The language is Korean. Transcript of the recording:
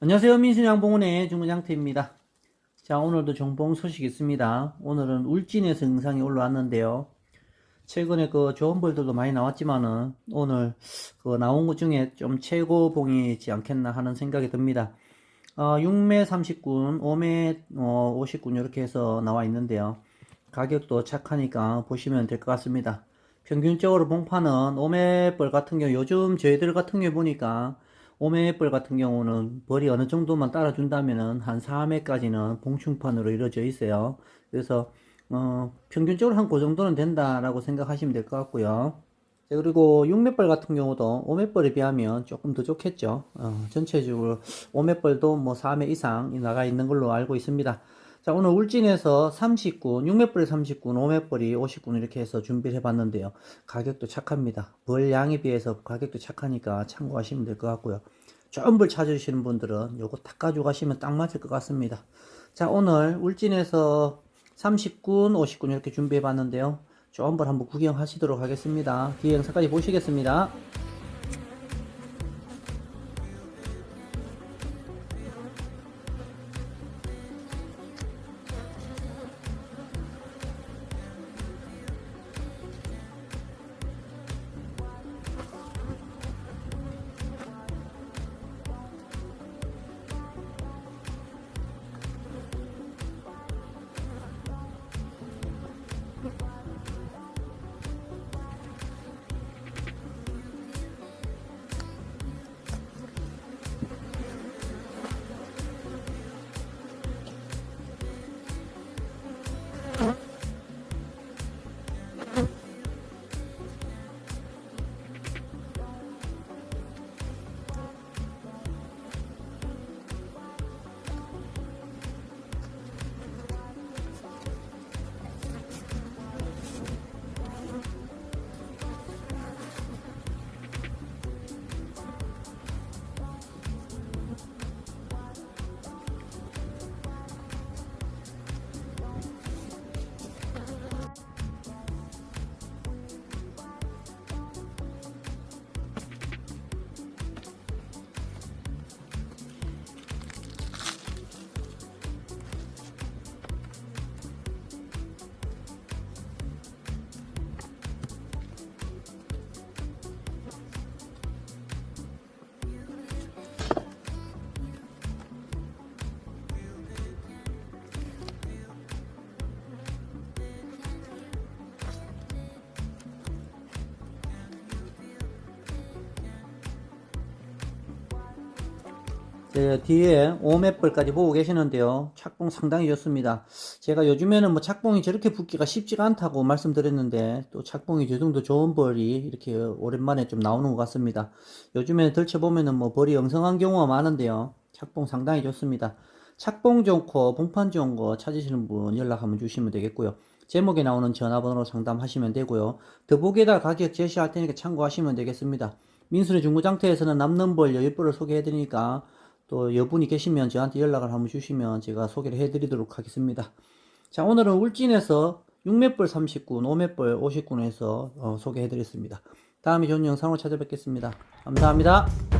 안녕하세요. 민순양봉원의 중근양태입니다. 자, 오늘도 정봉 소식 있습니다. 오늘은 울진에서 영상이 올라왔는데요. 최근에 그 좋은 벌들도 많이 나왔지만은 오늘 그 나온 것 중에 좀 최고봉이지 않겠나 하는 생각이 듭니다. 어, 6매 30군, 5매 어, 50군 이렇게 해서 나와 있는데요. 가격도 착하니까 보시면 될 것 같습니다. 평균적으로 봉파는 5매벌 같은 경우 요즘 저희들 같은 경우 보니까 5매벌 같은 경우는 벌이 어느 정도만 따라준다면은 한 4매까지는 봉충판으로 이루어져 있어요. 그래서 어, 평균적으로 한 그 정도는 된다라고 생각하시면 될 것 같고요. 자, 그리고 6매벌 같은 경우도 5매벌에 비하면 조금 더 좋겠죠. 어, 전체적으로 5매벌도 뭐 4매 이상 나가 있는 걸로 알고 있습니다. 자, 오늘 울진에서 30군, 6매벌에 30군, 5매벌이 50군 이렇게 해서 준비를 해봤는데요. 가격도 착합니다. 벌 양에 비해서 가격도 착하니까 참고하시면 될 것 같고요. 벌 찾으시는 분들은 요거 딱 가져가시면 딱 맞을 것 같습니다. 자, 오늘 울진에서 30군, 50군 이렇게 준비해 봤는데요. 좋은 벌 한번 구경하시도록 하겠습니다. 뒤에 영상까지 보시겠습니다. 제 뒤에 오맷벌까지 보고 계시는데요. 착봉 상당히 좋습니다. 제가 요즘에는 뭐 착봉이 저렇게 붙기가 쉽지가 않다고 말씀드렸는데 또 착봉이 저 정도 좋은 벌이 이렇게 오랜만에 좀 나오는 것 같습니다. 요즘에 들춰보면은 뭐 벌이 영성한 경우가 많은데요. 착봉 상당히 좋습니다. 착봉 좋고 봉판 좋은 거 찾으시는 분 연락 한번 주시면 되겠고요. 제목에 나오는 전화번호로 상담하시면 되고요. 더보기에다 가격 제시할 테니까 참고하시면 되겠습니다. 민수의 중고장터에서는 남는 벌 10벌을 소개해드리니까 또 여분이 계시면 저한테 연락을 한번 주시면 제가 소개를 해드리도록 하겠습니다. 자, 오늘은 울진에서 6맷벌 30군, 5맷벌 50군에서 어, 소개해드렸습니다. 다음에 좋은 영상으로 찾아뵙겠습니다. 감사합니다.